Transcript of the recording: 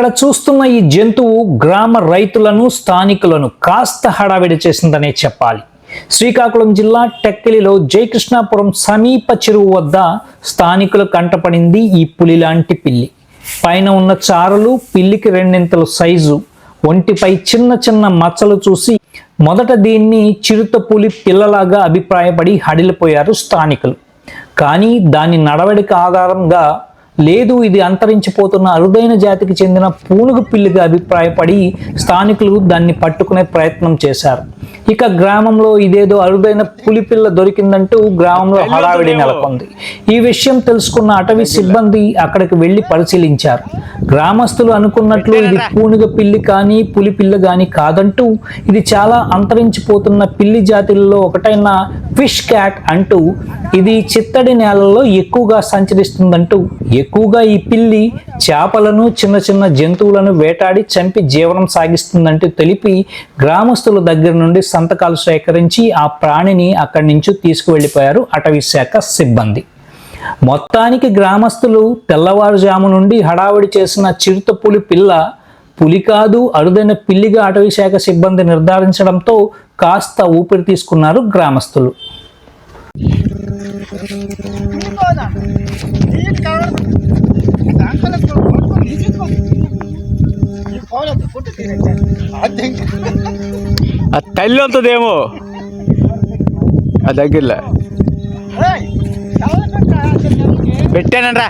ఇక్కడ చూస్తున్న ఈ జంతువు గ్రామ రైతులను స్థానికులను కాస్త హడావిడి చేసిందనే చెప్పాలి. శ్రీకాకుళం జిల్లా టెక్కిలిలో జయకృష్ణాపురం సమీప చెరువు వద్ద స్థానికులు కంటపడింది ఈ పులి లాంటి పిల్లి. పైన ఉన్న చారలు పిల్లికి రెండింతల సైజు. ఒంటిపై చిన్న చిన్న మచ్చలు చూసి మొదట దీన్ని చిరుత పులి పిల్లలాగా అభిప్రాయపడి హడిలిపోయారు స్థానికులు. కానీ దాని నడవడిక ఆధారంగా లేదు ఇది అంతరించిపోతున్న అరుదైన జాతికి చెందిన పూనుగు పిల్లిగా అభిప్రాయపడి స్థానికులు దాన్ని పట్టుకునే ప్రయత్నం చేశారు. ఇక గ్రామంలో ఇదేదో అరుదైన పులి పిల్ల దొరికిందంటూ గ్రామంలో హడావిడి నెలకొంది. ఈ విషయం తెలుసుకున్న అటవీ సిబ్బంది అక్కడికి వెళ్ళి పరిశీలించారు. గ్రామస్తులు అనుకున్నట్లు ఇది పూనుగ పిల్లి కానీ పులి పిల్ల కానీ కాదంటూ ఇది చాలా అంతరించిపోతున్న పిల్లి జాతులలో ఒకటైన ఫిష్ క్యాట్ అంటూ ఇది చిత్తడి నేలల్లో ఎక్కువగా సంచరిస్తుందంటూ ఎక్కువగా ఈ పిల్లి చేపలను చిన్న చిన్న జంతువులను వేటాడి చంపి జీవనం సాగిస్తుందంటూ తెలిపి గ్రామస్తుల దగ్గర నుండి సంతకాలు సేకరించి ఆ ప్రాణిని అక్కడి నుంచి తీసుకువెళ్ళిపోయారు అటవీ శాఖ సిబ్బంది. మొత్తానికి గ్రామస్తులు తెల్లవారుజాము నుండి హడావిడి చేసిన చిరుత పులి పిల్ల పులి కాదు అరుదైన పిల్లిగా అటవీ శాఖ సిబ్బంది నిర్ధారించడంతో కాస్త ఊపిరి తీసుకున్నారు గ్రామస్తులు. తల్లి ఉంటుందేమో ఆ దగ్గరలో. పెట్టానండ్రా